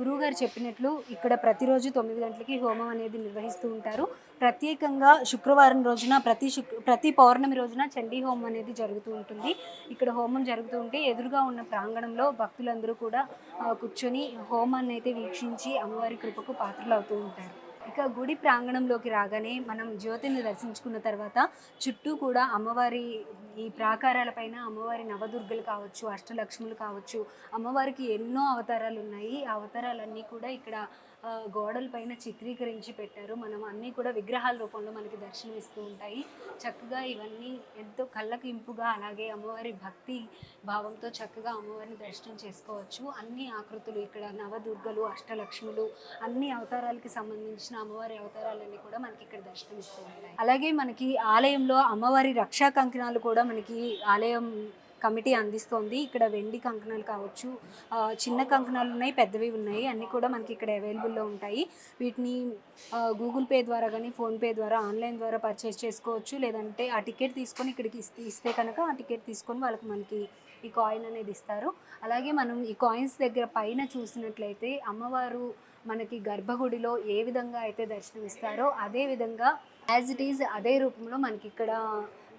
గురువుగారు చెప్పినట్లు ఇక్కడ ప్రతిరోజు తొమ్మిది గంటలకి హోమం అనేది నిర్వహిస్తూ ఉంటారు. ప్రత్యేకంగా శుక్రవారం రోజున ప్రతి శుక్ర ప్రతి పౌర్ణమి రోజున చండీ హోమం అనేది జరుగుతూ ఉంటుంది. ఇక్కడ హోమం జరుగుతూ ఉంటే ఎదురుగా ఉన్న ప్రాంగణంలో భక్తులందరూ కూడా కూర్చొని హోమాన్ని అయితే వీక్షించి అమ్మవారి కృపకు పాత్రలు అవుతూ ఉంటారు. ఇక గుడి ప్రాంగణంలోకి రాగానే మనం జ్యోతిని దర్శించుకున్న తర్వాత చుట్టూ కూడా అమ్మవారి ఈ ప్రాకారాలపైన అమ్మవారి నవదుర్గలు కావచ్చు అష్టలక్ష్ములు కావచ్చు అమ్మవారికి ఎన్నో అవతారాలు ఉన్నాయి. ఆ అవతారాలన్నీ కూడా ఇక్కడ గోడల గోడలపైన చిత్రీకరించి పెట్టారు. మనం అన్నీ కూడా విగ్రహాల రూపంలో మనకి దర్శనం ఇస్తూ ఉంటాయి. చక్కగా ఇవన్నీ ఎంతో కళ్ళకు ఇంపుగా అలాగే అమ్మవారి భక్తి భావంతో చక్కగా అమ్మవారిని దర్శనం చేసుకోవచ్చు. అన్ని ఆకృతులు ఇక్కడ నవదుర్గలు అష్టలక్ష్ములు అన్ని అవతారాలకి సంబంధించిన అమ్మవారి అవతారాలన్నీ కూడా మనకి ఇక్కడ దర్శనమిస్తూ ఉంటాయి. అలాగే మనకి ఆలయంలో అమ్మవారి రక్షా కంకణాలు కూడా మనకి ఆలయం కమిటీ అందిస్తోంది. ఇక్కడ వెండి కంకణాలు కావచ్చు చిన్న కంకణాలు ఉన్నాయి పెద్దవి ఉన్నాయి. అన్నీ కూడా మనకి ఇక్కడ అవైలబుల్లో ఉంటాయి. వీటిని గూగుల్ పే ద్వారా కానీ ఫోన్పే ద్వారా ఆన్లైన్ ద్వారా పర్చేస్ చేసుకోవచ్చు. లేదంటే ఆ టికెట్ తీసుకొని ఇక్కడికి ఇస్తే ఇస్తే కనుక ఆ టికెట్ తీసుకొని వాళ్ళకి మనకి ఈ కాయిన్ అనేది ఇస్తారు. అలాగే మనం ఈ కాయిన్స్ దగ్గర పైన చూసినట్లయితే అమ్మవారు మనకి గర్భగుడిలో ఏ విధంగా అయితే దర్శనం ఇస్తారో అదే విధంగా యాజ్ ఇట్ ఈజ్ అదే రూపంలో మనకి ఇక్కడ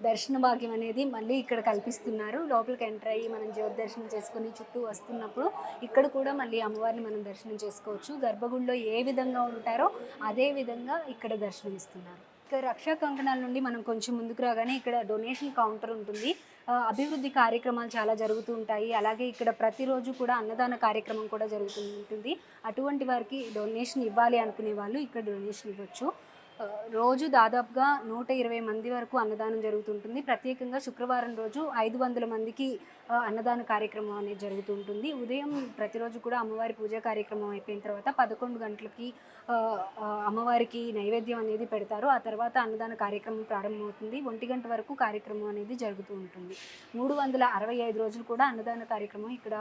దర్శన భాగ్యం అనేది మళ్ళీ ఇక్కడ కల్పిస్తున్నారు. లోపలికి ఎంటర్ అయ్యి మనం జ్యోతి దర్శనం చేసుకుని చుట్టూ వస్తున్నప్పుడు ఇక్కడ కూడా మళ్ళీ అమ్మవారిని మనం దర్శనం చేసుకోవచ్చు. గర్భగుడిలో ఏ విధంగా ఉంటారో అదే విధంగా ఇక్కడ దర్శనం ఇస్తున్నారు. ఇక రక్షా కంకణాల నుండి మనం కొంచెం ముందుకు రాగానే ఇక్కడ డొనేషన్ కౌంటర్ ఉంటుంది. అభివృద్ధి కార్యక్రమాలు చాలా జరుగుతూ ఉంటాయి. అలాగే ఇక్కడ ప్రతిరోజు కూడా అన్నదాన కార్యక్రమం కూడా జరుగుతూ ఉంటుంది. అటువంటి వారికి డొనేషన్ ఇవ్వాలి అనుకునే వాళ్ళు ఇక్కడ డొనేషన్ ఇవ్వచ్చు. రోజు దాదాపుగా నూట ఇరవై మంది వరకు అన్నదానం జరుగుతుంటుంది. ప్రత్యేకంగా శుక్రవారం రోజు ఐదు వందల మందికి అన్నదాన కార్యక్రమం అనేది జరుగుతూ ఉంటుంది ఉదయం ప్రతిరోజు కూడా అమ్మవారి పూజా కార్యక్రమం అయిపోయిన తర్వాత పదకొండు గంటలకి అమ్మవారికి నైవేద్యం అనేది పెడతారు. ఆ తర్వాత అన్నదాన కార్యక్రమం ప్రారంభమవుతుంది. ఒంటి గంట వరకు కార్యక్రమం అనేది జరుగుతూ ఉంటుంది. మూడు వందల అరవై ఐదు రోజులు కూడా అన్నదాన కార్యక్రమం ఇక్కడ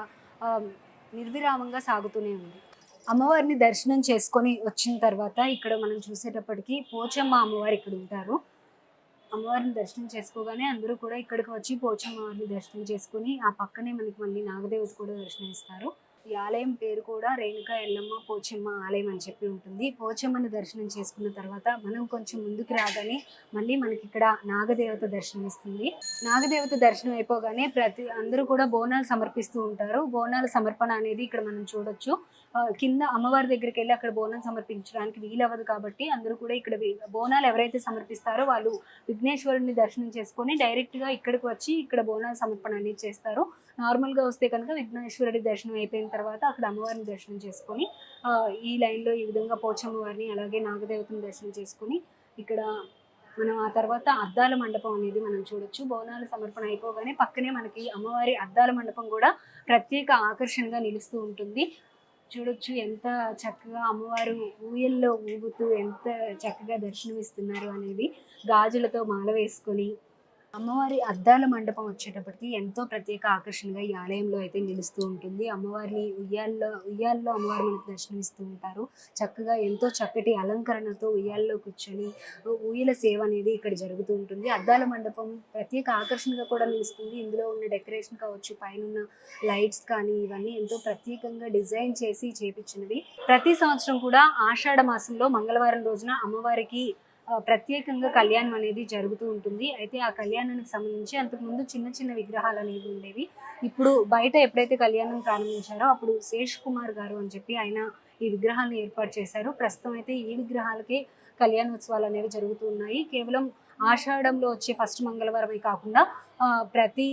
నిర్విరామంగా సాగుతూనే ఉంది. అమ్మవారిని దర్శనం చేసుకొని వచ్చిన తర్వాత ఇక్కడ మనం చూసేటప్పటికి పోచమ్మ అమ్మవారు ఇక్కడ ఉంటారు. అమ్మవారిని దర్శనం చేసుకోగానే అందరూ కూడా ఇక్కడికి వచ్చి పోచమ్మ వారిని దర్శనం చేసుకొని ఆ పక్కనే మనకి మళ్ళీ నాగదేవత కూడా దర్శనం ఇస్తారు ఈ ఆలయం పేరు కూడా రేణుకా ఎల్లమ్మ పోచమ్మ ఆలయం అని చెప్పి ఉంటుంది. పోచమ్మని దర్శనం చేసుకున్న తర్వాత మనం కొంచెం ముందుకు రాగానే మళ్ళీ మనకి ఇక్కడ నాగదేవత దర్శనం ఇస్తుంది నాగదేవత దర్శనం అయిపోగానే ప్రతి అందరూ కూడా బోనాలు సమర్పిస్తూ ఉంటారు. బోనాల సమర్పణ అనేది ఇక్కడ మనం చూడొచ్చు. కింద అమ్మవారి దగ్గరికి వెళ్ళి అక్కడ బోనం సమర్పించడానికి వీలవ్వదు కాబట్టి అందరూ కూడా ఇక్కడ బోనాలు ఎవరైతే సమర్పిస్తారో వాళ్ళు విఘ్నేశ్వరుని దర్శనం చేసుకొని డైరెక్ట్గా ఇక్కడికి వచ్చి ఇక్కడ బోనాల సమర్పణ అనేది చేస్తారు. నార్మల్గా వస్తే కనుక విఘ్నేశ్వరుడి దర్శనం అయిపోయిన తర్వాత అక్కడ అమ్మవారిని దర్శనం చేసుకొని ఈ లైన్లో ఈ విధంగా పోచమ్మ వారిని అలాగే నాగదేవతని దర్శనం చేసుకొని ఇక్కడ మనం ఆ తర్వాత అద్దాల మండపం అనేది మనం చూడొచ్చు. బోనాల సమర్పణ అయిపోగానే పక్కనే మనకి అమ్మవారి అద్దాల మండపం కూడా ప్రత్యేక ఆకర్షణగా నిలుస్తూ ఉంటుంది. చూడొచ్చు ఎంత చక్కగా అమ్మవారు ఊయల్లో ఊగుతూ ఎంత చక్కగా దర్శనమిస్తున్నారు అనేది గాజులతో మాల వేసుకొని అమ్మవారి అద్దాల మండపం వచ్చేటప్పటికి ఎంతో ప్రత్యేక ఆకర్షణగా ఈ ఆలయంలో అయితే నిలుస్తూ ఉంటుంది. అమ్మవారిని ఉయ్యాల్లో ఉయ్యాల్లో అమ్మవారు మనకు దర్శనమిస్తూ ఉంటారు. చక్కగా ఎంతో చక్కటి అలంకరణతో ఉయ్యాల్లో కూర్చొని ఊయల సేవ అనేది ఇక్కడ జరుగుతూ ఉంటుంది. అద్దాల మండపం ప్రత్యేక ఆకర్షణగా కూడా నిలుస్తుంది. ఇందులో ఉన్న డెకరేషన్ కావచ్చు పైన లైట్స్ కానీ ఇవన్నీ ఎంతో ప్రత్యేకంగా డిజైన్ చేసి చేపించినవి. ప్రతి సంవత్సరం కూడా ఆషాఢ మాసంలో మంగళవారం రోజున అమ్మవారికి ప్రత్యేకంగా కళ్యాణం అనేది జరుగుతూ ఉంటుంది. అయితే ఆ కళ్యాణానికి సంబంధించి అంతకుముందు చిన్న చిన్న విగ్రహాలు అనేవి ఉండేవి. ఇప్పుడు బయట ఎప్పుడైతే కళ్యాణం ప్రారంభించారో అప్పుడు శేష్ కుమార్ గారు అని చెప్పి ఆయన ఈ విగ్రహాన్ని ఏర్పాటు చేశారు. ప్రస్తుతం అయితే ఈ విగ్రహాలకే కళ్యాణోత్సవాలు అనేవి జరుగుతూ ఉన్నాయి. కేవలం ఆషాఢంలో వచ్చే ఫస్ట్ మంగళవారమే కాకుండా ప్రతి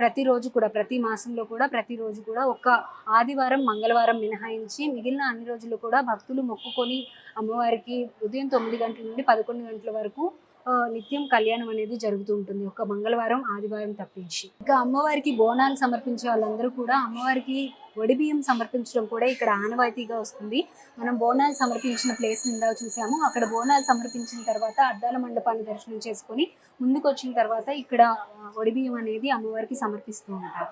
ప్రతిరోజు కూడా ప్రతి మాసంలో కూడా ప్రతిరోజు కూడా ఒక్క ఆదివారం మంగళవారం మినహాయించి మిగిలిన అన్ని రోజులు కూడా భక్తులు మొక్కుకొని అమ్మవారికి ఉదయం తొమ్మిది గంటల నుండి పదకొండు గంటల వరకు నిత్యం కళ్యాణం అనేది జరుగుతూ ఉంటుంది. ఒక మంగళవారం ఆదివారం తప్పించి. ఇంకా అమ్మవారికి బోనాలు సమర్పించే వాళ్ళందరూ కూడా అమ్మవారికి వడిబియ్యం సమర్పించడం కూడా ఇక్కడ ఆనవాయితీగా వస్తుంది. మనం బోనాలు సమర్పించిన ప్లేస్ నిండా చూసాము. అక్కడ బోనాలు సమర్పించిన తర్వాత అద్దాల మండపాన్ని దర్శనం చేసుకొని ముందుకు వచ్చిన తర్వాత ఇక్కడ ఆ, వడిబియ్యం అనేది అమ్మవారికి సమర్పిస్తూ ఉంటారు.